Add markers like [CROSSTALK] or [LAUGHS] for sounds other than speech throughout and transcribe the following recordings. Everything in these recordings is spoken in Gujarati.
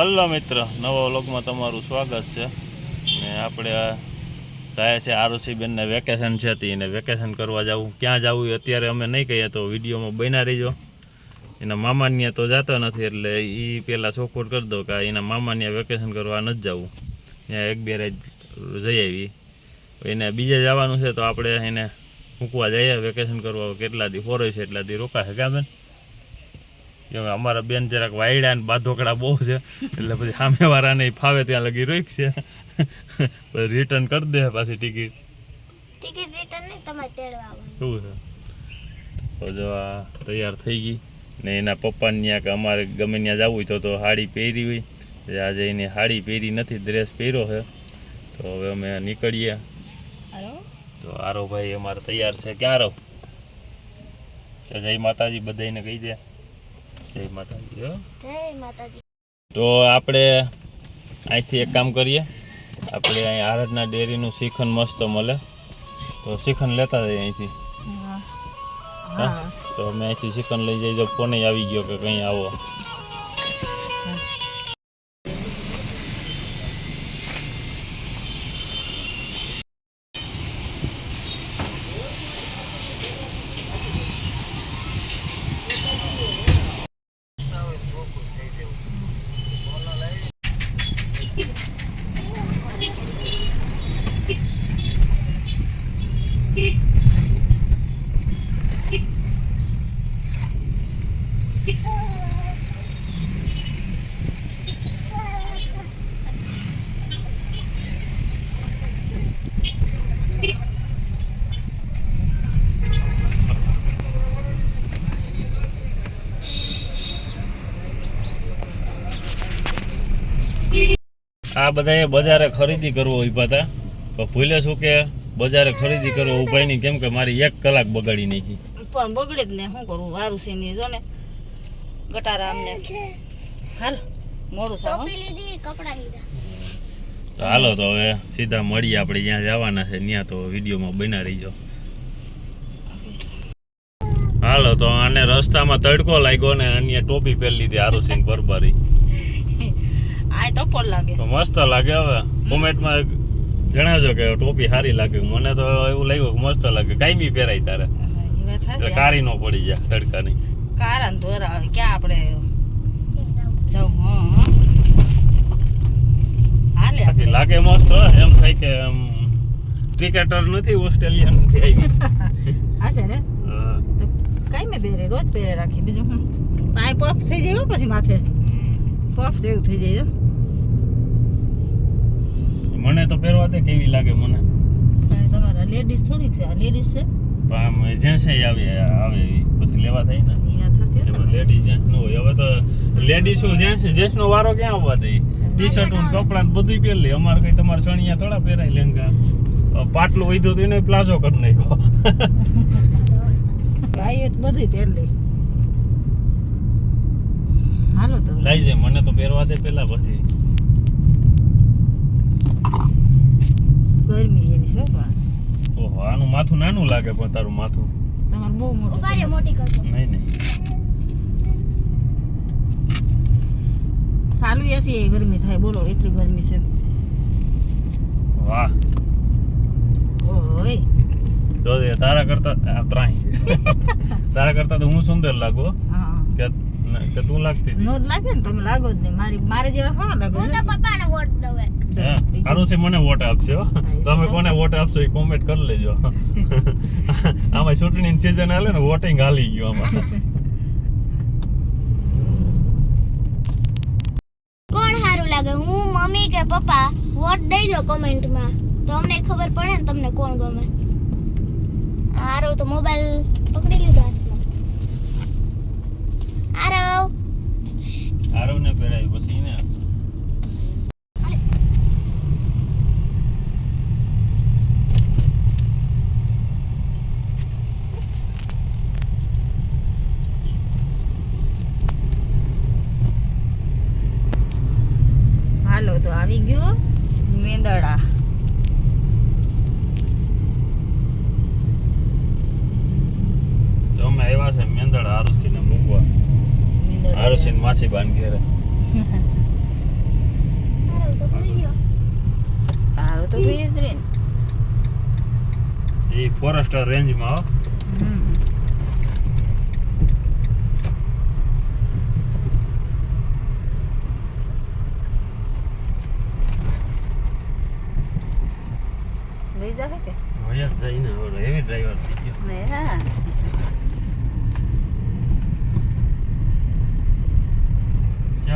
હલો મિત્ર, નવા વ્લોગમાં તમારું સ્વાગત છે. ને આપણે આ છે આરુષી બેનને વેકેશન છે હતી એને વેકેશન કરવા જવું. ક્યાં જવું અત્યારે અમે નહીં કહીએ, તો વિડીયોમાં બન્યા રહીજો. એના મામાન્ય તો જતો નથી, એટલે એ પહેલાં સપોર્ટ કરી દો કે એના મામાન્ય વેકેશન કરવા નથી જવું. ત્યાં એક બે રાત જઈ આવી. એને બીજે જવાનું છે, તો આપણે એને મૂકવા જઈએ વેકેશન કરવા. કેટલા દી ફોરે છે, એટલા દી રોકાશે કાં બેન? કેમ અમારા બેન જરાક વાયડા ને બાધોકડા બહુ છે. એટલે પછી સામેવાળાને ફાવે ત્યાં લગી રોકશે પછી રિટર્ન કરી દે પાછી ટિકિટ ટિકિટ રિટર્ન નહીં તમારે તેડવા શું છે. તો જો આ તૈયાર થઈ ગઈ. ને એના પપ્પાને ત્યાં કે અમારે ગમે ત્યાં જવું હોય તો તો સાડી પહેરી હોય. આજે એને સાડી પહેરી નથી ડ્રેસ પહેર્યો છે. તો હવે અમે નીકળીએ. તો આરો ભાઈ અમારે તૈયાર છે. ક્યાં રહો જય માતાજી બધાને કહી દે. જય માતાજી જય માતાજી. તો આપણે અહીંથી એક કામ કરીએ. આપણે અહીં આરાધના ડેરીનું શ્રીખંડ મસ્ત મળે. તો શ્રીખંડ લેતા જઈએ અહીંથી. હા. તો અમે અહીંથી શ્રીખંડ લઈ જઈએ. જો ફોને આવી ગયો કે કંઈ આવો. આ બધાએ બજારે ખરીદી કરવો ઊભા હતા પણ ભૂલે શું કે બજારે ખરીદી કરવો ઊભા નહીં કેમ કે મારી એક કલાક બગાડી નાખી. પણ બગડે જ ને શું કરવું વારું છે ની જો ને. ગટારા અમને હાલ મોડું સાવ કપડા લીધા. તો હાલો તો હવે સીધા મળીએ આપણે જ્યાં જવાના છે ત્યાં તો વિડીયોમાં બના રહીજો. હાલો તો આને રસ્તામાં તડકો લાગ્યો ને અન્ય ટોપી પહેરી લીધી આરુસિંહ બરબારી. આ તો પર લાગે. તો મસ્ત લાગે હવે. કોમેન્ટમાં જણાવજો કે ટોપી સારી લાગે. મને તો એવું લાગ્યું કે મસ્ત લાગે. કાંઈ પહેરાય તારે. એટલે કારી નો પડી જાય તડકાની. કાર અંધોર આવે ક્યાં આપણે હા હાલે બાકી લાગે મસ્ત એમ થાય કે એમ ક્રિકેટર નથી ઓસ્ટ્રેલિયન નથી આવી. [LAUGHS] હા છે ને. તો કાંઈ મેં પહેરે? રોજ પહેરે રાખી. બીજું હું આ પફ થઈ જાય પછી માથે? પફ જેવું થઈ જાય. મને તો પહેરવા દે કેવી લાગે મને? તમારા લેડીઝ થોડીક છે આ લેડીઝ છે? પણ આમ જેન્ટ્સ આવે આવે એવી પછી લેવા થાય ને. લેડીઝ જેન્ટ્સનું હોય. હવે તો લેડીઝ શું જેન્ટ્સ જેન્ટ્સ નો વારો ક્યાં આવવા દે? ટી શર્ટ કપડા ને બધું પહેરી લે. અમારે કઈ તમારે સણિયા થોડા પહેરાય લેંગા. પાટલું વધ્યું તો એને પ્લાઝો કરી નાખ્યો. [LAUGHS] ભાઈ બધી લે. હાલો તો. લઈ જાય મને તો પહેરવા દે પેલા પછી. ગરમી એવી છે પાસ ઓહો આનું માથું નાનું લાગે પણ તારું માથું. તમારે બહુ મોટું છે. મોટી કરજો. નહીં નહીં. ચાલુ એસી એ ગરમી થાય બોલો એટલી ગરમી છે. વાહ. ઓય. જો તારા કરતા આ ત્રાહી. [LAUGHS] તારા કરતા તો હું સુંદર લાગો હો. કે તું લાગતી હતી. નોટ લાગે ને તમે લાગો જ નહીં મારી મારે જેવા હા લાગો હું તો પપ્પાને વોટ દઉં સારું છે મને વોટ આપશે તમે કોને વોટ આપશો એ કોમેન્ટ કરી લેજો. [LAUGHS] આમાં ચૂંટણીની સિઝન હાલે ને વોટિંગ હાલી ગયું આમાં. કોણ સારું લાગે હું મમ્મી કે પપ્પા? વોટ દઈ દો કોમેન્ટમાં. તો અમને ખબર પડે ને તમને કોણ ગમે. સારું તો મોબાઈલ પકડી લીધો આરવ આરવ ને પહેરાય પછી ને હાલો તો આવી ગયો મેંદડા તો અમે આવ્યા છે મેંદડ હારુસીન માસી બાન ઘેરે. હારું તો બીજ રે એ ફોરેસ્ટર રેન્જમાં હો.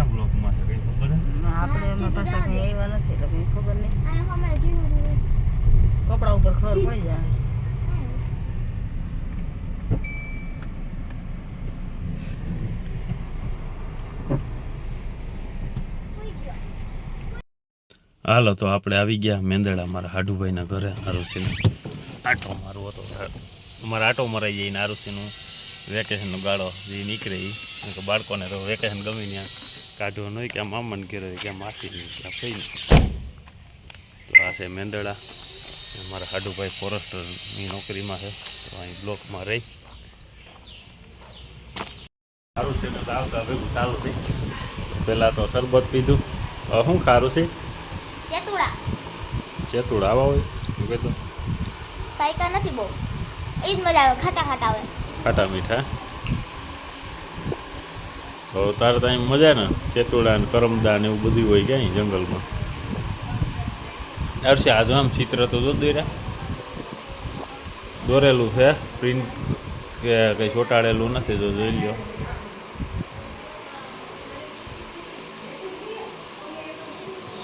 ક્યાં બ્લોકમાં છે? કઈ ખબર આપણે એમાં પાછા કઈ આવ્યા નથી એટલે કઈ ખબર નહીં. અને હમણાં જીવું કપડા ઉપર ખબર પડી જાય. હાલો તો આપણે આવી ગયા મેંદડા મારા હાડુભાઈના ઘરે આરુસીને આટો મારો હતો. અમારે આટો મરાઈ જઈને આરુસીનું વેકેશનનો ગાળો જે નીકળે એ બાળકોને તો વેકેશન ગમી ત્યાં. કાઢવો નહીં કે મામાને ઘેરે કે માસીને ક્યાં ફઈને તો આ છે મેંદડા મારા હાડુભાઈ ફોરેસ્ટરની નોકરીમાં છે તો અહીં બ્લોકમાં રહી સારું છે તો આવતા ભેગું સારું થઈ પહેલાં તો શરબત પીધું શું ખારું છે ચેતુડા ચેતુડ આવા હોય શું કહેતો પાયકા નથી બહુ એ જ મજા આવે ખાટા ખાટા આવે ખાટા મીઠા તો તારે તો અહીં મજા ને, ચેતુડા ને કરમદા ને એવું બધું હોય ક્યાંય જંગલમાં. અરશે આજુ આમ ચિત્ર તો જો દોર્યા દોરેલું છે, પ્રિન્ટ કે કંઈ ચોંટાડેલું નથી તો જોઈ લ્યો.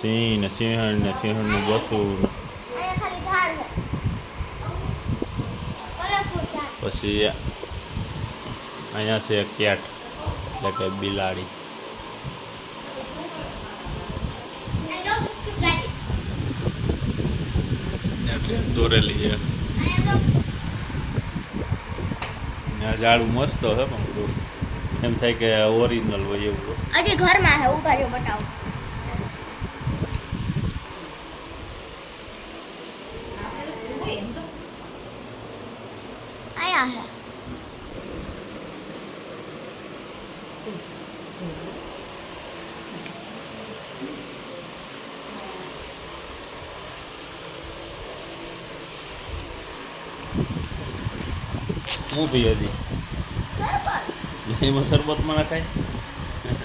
સિંહ ને સિંહણ ને સિંહણનું બસું પછી અહીંયા છે કેટ એટલે કે બિલાડી દોરેલી છે. ઝાડું મસ્ત હે પણ બધું. એમ થાય કે ઓરિજિનલ હોય એવું અજી ઘરમાં હે ઊભા રહ્યો બતાવો અહીંયા છે હું પી હજી? સરબત? એમાં શરબતમાં નાખાય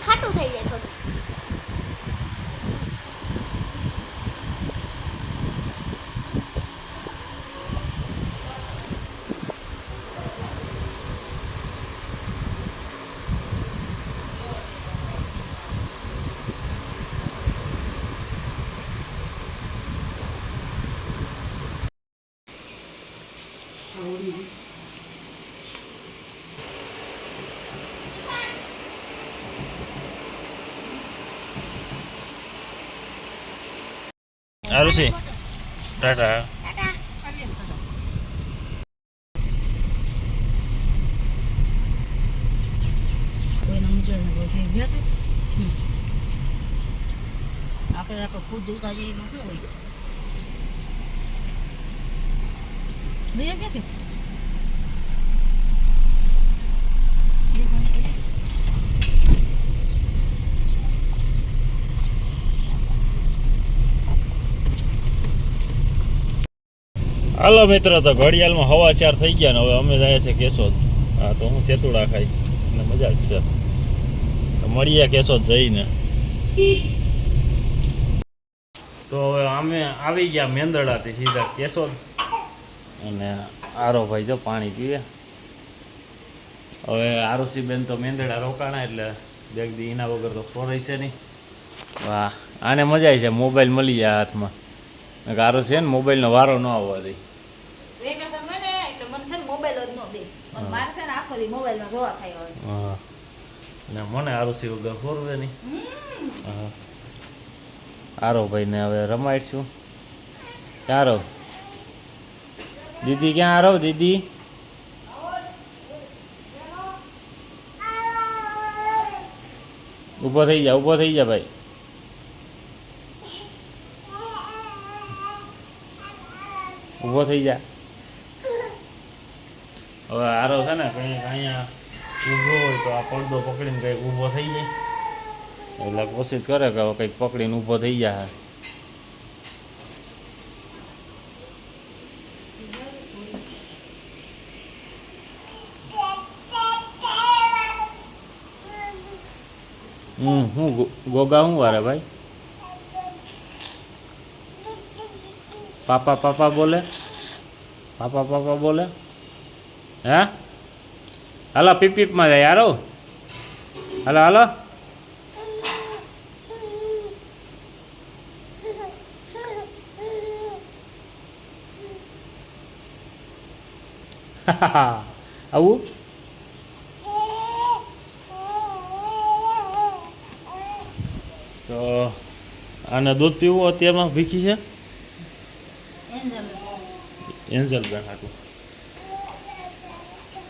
ખાટું થઈ જાય થોડું સારું છે. ટાટા. ગયા આપણે આપણે એમાં શું હોય? દયા ક્યાંથી? હાલો મિત્રો, તો ઘડિયાળમાં હવા ચાર થઈ ગયા ને હવે અમે જાય છે કેશોદ. હા, તો હું ચેતુડા ખાઈ. અને મજા જ છે. મળીએ કેશોદ જઈને. તો હવે અમે આવી ગયા મેંદડાથી સીધા કેશોદ. અને આરો ભાઈ જો પાણી પીવે. હવે આરુષિબેન તો મેંદડા રોકાણા એટલે બેગ દી એના વગર તો ફોરે છે નહીં. વાહ, આને મજા આવી છે મોબાઈલ મળી જાય હાથમાં. નકર છે ને મોબાઈલનો વારો ન આવવા દે. મને મારે છે વગર ફોરવે નહીં. હા. ભાઈ ને હવે રમાડશું. ક્યાં દીદી ક્યાં આરો દીદી? ઊભો થઈ જા ઊભો થઈ જા ભાઈ. ઊભો થઈ જા. હવે આરો છે ને કંઈક અહીંયા ઊભો હોય તો આ પડદો પકડીને કંઈક ઊભો થઈ જાય. એટલે કોશિશ કરે કે હવે કંઈક પકડીને ઊભો થઈ જાય હું ગો- ગોગા હું વારે ભાઈ? પાપા પાપા બોલે? પાપા પાપા બોલે? હે? હાલો, પીપ, પીપમાં જાય. યારો હાલો હાલો. [LAUGHS] આવું? તો આને દૂધ પીવું અત્યારમાં? ભીખી છે? એન્જલ બેન હતું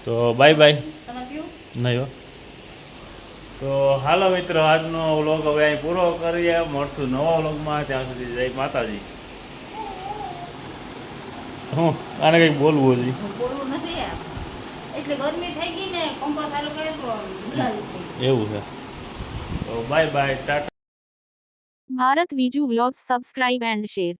તો બાય બાય. નહીં હો. તો હાલો મિત્રો આજનો વ્લોગ હવે અહીં પૂરો કરીએ. મળશું નવા વ્લોગમાં. ત્યાં સુધી જય માતાજી. હું આને કંઈક બોલવું હજી. બોલવું નથી એટલે ગરમી થઈ ગઈ ને પંખો ચાલુ કર્યો તો ગુલાબી થઈ ગઈ. એવું છે. તો બાય બાય ટાટા. ભારત બીજું વ્લોગ્સ સબસ્ક્રાઇબ એન્ડ શેર.